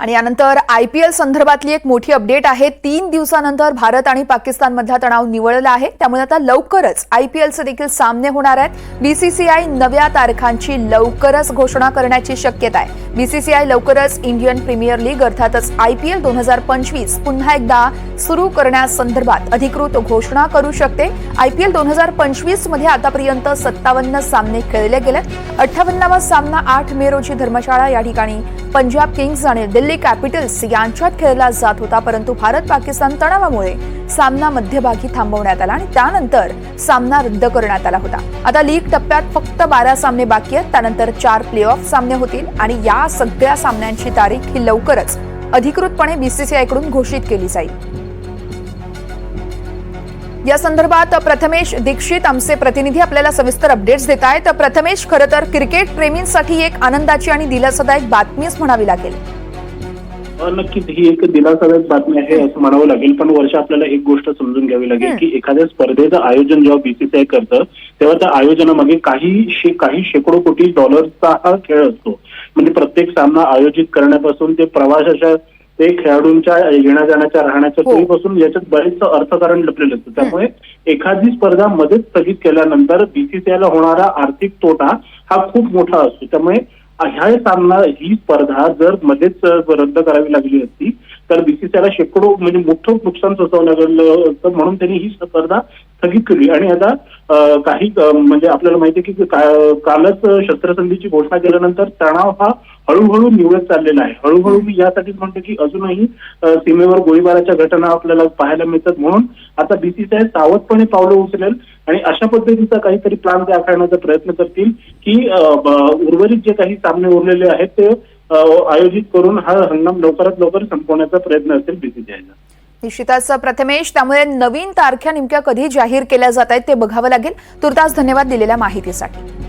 आणि यानंतर I P L संदर्भातली एक मोठी अपडेट आहे. तीन दिवसानंतर भारत आणि पाकिस्तानमधला तणाव निवळला आहे. त्यामुळे आता लवकरच आय पी एलचे देखील सामने होणार आहेत. बीसीसीआय नव्या तारखांची लवकरच घोषणा करण्याची शक्यता आहे. बीसीसीआय लवकरच इंडियन प्रीमियर लीग अर्थातच आय पी एल दोन हजार पंचवीस पुन्हा एकदा सुरू करण्यासंदर्भात अधिकृत घोषणा करू शकते. आय पी एल दोन हजार पंचवीसमध्ये आतापर्यंत सत्तावन्न सामने खेळले गेले अठ्ठावन्नावा सामना आठ मे रोजी धर्मशाळा या ठिकाणी पंजाब किंग्ज आणि दिल्ली कॅपिटल्स यांच्यात खेळला जात होता परंतु भारत पाकिस्तान तणावामुळे सामना मध्यभागी थांबवण्यात आला आणि त्यानंतर सामना रद्द करण्यात आला होता. आता लीग टप्प्यात फक्त बारा सामने बाकी आहेत त्यानंतर चार प्ले ऑफ सामने होतील आणि या सगळ्या सामन्यांची तारीख ही लवकरच अधिकृतपणे बीसीसीआयकडून घोषित केली जाईल. या संदर्भात प्रथमेश दीक्षित आमचे प्रतिनिधी आपल्याला सविस्तर अपडेट्स देत आहेत. प्रथमेश खरं तर क्रिकेट प्रेमींसाठी एक आनंदाची आणि दिलासादायक बातमीच म्हणावी लागेल. नक्कीच. ही एक दिलासादायक बातमी आहे असं म्हणावं लागेल. पण वर्ष आपल्याला एक गोष्ट समजून घ्यावी लागेल की एखाद्या स्पर्धेचं आयोजन जेव्हा बीसीसीआय करतं तेव्हा त्या आयोजनामागे काही शे- काही शेकडो कोटी डॉलर्सचा हा खेळ असतो. म्हणजे प्रत्येक सामना आयोजित करण्यापासून ते प्रवासाच्या ते खेळाडूंच्या येण्या जाण्याच्या राहण्याच्या हो. सोयीपासून याच्यात बरेच अर्थकारण लपलेलं असतं. त्यामुळे एखादी स्पर्धा मध्येच स्थगित केल्यानंतर बीसीसीआयला होणारा आर्थिक तोटा हा खूप मोठा असतो. त्यामुळे ह्या सामना ही स्पर्धा जर मध्येच रद्द करावी लागली असती तर बीसीसीआयला शेकडो म्हणजे मोठं नुकसान सोसावं लागलं असतं म्हणून त्यांनी ही स्पर्धा स्थगित केली. आणि आता काही म्हणजे आपल्याला माहिती आहे का- कालच शस्त्रसंधीची घोषणा केल्यानंतर तणाव हा हळूहळू निवडत चाललेला आहे. हळूहळू मी यासाठीच म्हणतो की अजूनही सीमेवर गोळीबाराच्या घटना आपल्याला पाहायला मिळतात म्हणून आता बीसीसीआय सावधपणे पावलं उचलेल आणि अशा पद्धतीचा काहीतरी प्लान ते आखण्याचा प्रयत्न करतील की उर्वरित जे काही सामने उरलेले आहेत ते आयोजित करून हा हंगाम लवकरात लवकर संपवण्याचा प्रयत्न असेल बीसीसीआयचा निश्चितच प्रथमेश त्यामुळे नवीन तारख्या नेमक्या कधी जाहीर केल्या जात आहेत ते बघावं लागेल. तुर्तास धन्यवाद दिलेल्या माहितीसाठी.